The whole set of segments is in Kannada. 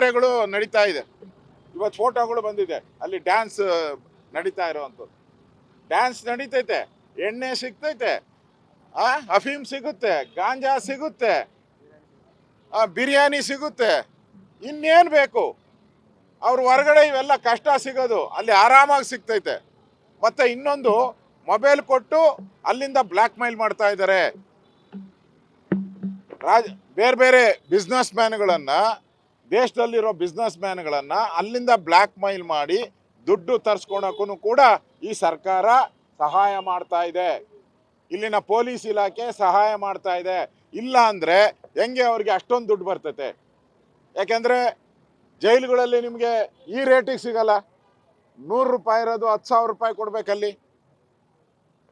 ಕಾರ್ಯಗಳು ನಡೀತಾ ಇದೆ. ಇವತ್ತು ಫೋಟೋಗಳು ಬಂದಿದೆ. ಅಲ್ಲಿ ಡ್ಯಾನ್ಸ್ ನಡೀತಾ ಇರೋವಂಥದ್ದು. ಡ್ಯಾನ್ಸ್ ನಡೀತೈತೆ. ಎಣ್ಣೆ ಸಿಗ್ತೈತೆ. ಆ, ಅಫೀಮ್ ಸಿಗುತ್ತೆ, ಗಾಂಜಾ ಸಿಗುತ್ತೆ, ಆ, ಬಿರಿಯಾನಿ ಸಿಗುತ್ತೆ. ಇನ್ನೇನು ಬೇಕು? ಅವ್ರ ಹೊರಗಡೆ ಇವೆಲ್ಲ ಕಷ್ಟ ಸಿಗೋದು. ಅಲ್ಲಿ ಆರಾಮಾಗಿ ಸಿಗ್ತೈತೆ. ಮತ್ತೆ ಇನ್ನೊಂದು, ಮೊಬೈಲ್ ಕೊಟ್ಟು ಅಲ್ಲಿಂದ ಬ್ಲ್ಯಾಕ್ ಮೈಲ್ ಮಾಡ್ತಾ ಇದ್ದಾರೆ ರಾಜ್, ಬೇರೆ ಬೇರೆ ಬಿಸ್ನೆಸ್ ಮ್ಯಾನ್ಗಳನ್ನು ದೇಶದಲ್ಲಿರೋ ಬಿಸ್ನೆಸ್ ಮ್ಯಾನ್ಗಳನ್ನು ಅಲ್ಲಿಂದ ಬ್ಲ್ಯಾಕ್ ಮೈಲ್ ಮಾಡಿ ದುಡ್ಡು ತರಿಸ್ಕೊಳಕ್ಕೂ ಕೂಡ ಈ ಸರ್ಕಾರ ಸಹಾಯ ಮಾಡ್ತಾ ಇದೆ. ಇಲ್ಲಿನ ಪೊಲೀಸ್ ಇಲಾಖೆ ಸಹಾಯ ಮಾಡ್ತಾ ಇದೆ. ಇಲ್ಲ ಅಂದರೆ ಹೆಂಗೆ ಅವ್ರಿಗೆ ಅಷ್ಟೊಂದು ದುಡ್ಡು ಬರ್ತೈತೆ? ಯಾಕೆಂದರೆ ಜೈಲುಗಳಲ್ಲಿ ನಿಮಗೆ ಈ ರೇಟಿಗೆ ಸಿಗಲ್ಲ. ನೂರು ರೂಪಾಯಿ ಇರೋದು ಹತ್ತು ಸಾವಿರ ರೂಪಾಯಿ ಕೊಡಬೇಕಲ್ಲಿ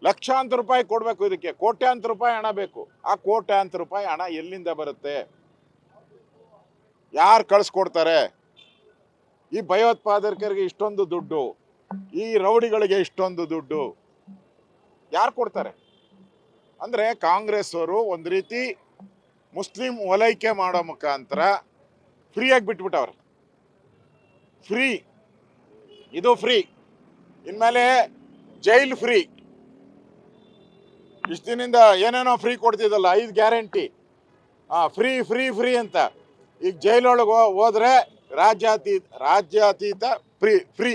ಲಕ್ಷಾಂತರ ರೂಪಾಯಿ ಕೊಡಬೇಕು ಇದಕ್ಕೆ. ಕೋಟ್ಯಾಂತರ ರೂಪಾಯಿ ಹಣ ಬೇಕು. ಆ ಕೋಟ್ಯಾಂತರ ರೂಪಾಯಿ ಹಣ ಎಲ್ಲಿಂದ ಬರುತ್ತೆ? ಯಾರು ಕಳಿಸ್ಕೊಡ್ತಾರೆ? ಈ ಭಯೋತ್ಪಾದಕರಿಗೆ ಇಷ್ಟೊಂದು ದುಡ್ಡು, ಈ ರೌಡಿಗಳಿಗೆ ಇಷ್ಟೊಂದು ದುಡ್ಡು, ಯಾರು ಕೊಡ್ತಾರೆ? ಅಂದರೆ ಕಾಂಗ್ರೆಸ್ ಅವರು ಒಂದು ರೀತಿ ಮುಸ್ಲಿಂ ಓಲೈಕೆ ಮಾಡೋ ಮುಖಾಂತರ ಫ್ರೀಯಾಗಿ ಬಿಟ್ಬಿಟ್ಟವ್ರೆ. ಫ್ರೀ ಇದು ಫ್ರೀ ಇನ್ಮೇಲೆ ಜೈಲ್ ಫ್ರೀ ಇಷ್ಟು ಏನೇನೋ ಫ್ರೀ ಕೊಡ್ತಿದ್ದಲ್ಲ, ಐದು ಗ್ಯಾರಂಟಿ ಹಾಂ ಫ್ರೀ ಫ್ರೀ ಫ್ರೀ ಅಂತ. ಈಗ ಜೈಲೊಳಗೆ ಹೋದ್ರೆ ರಾಜ್ಯಾತೀತ ರಾಜ್ಯಾತೀತ ಫ್ರೀ ಫ್ರೀ.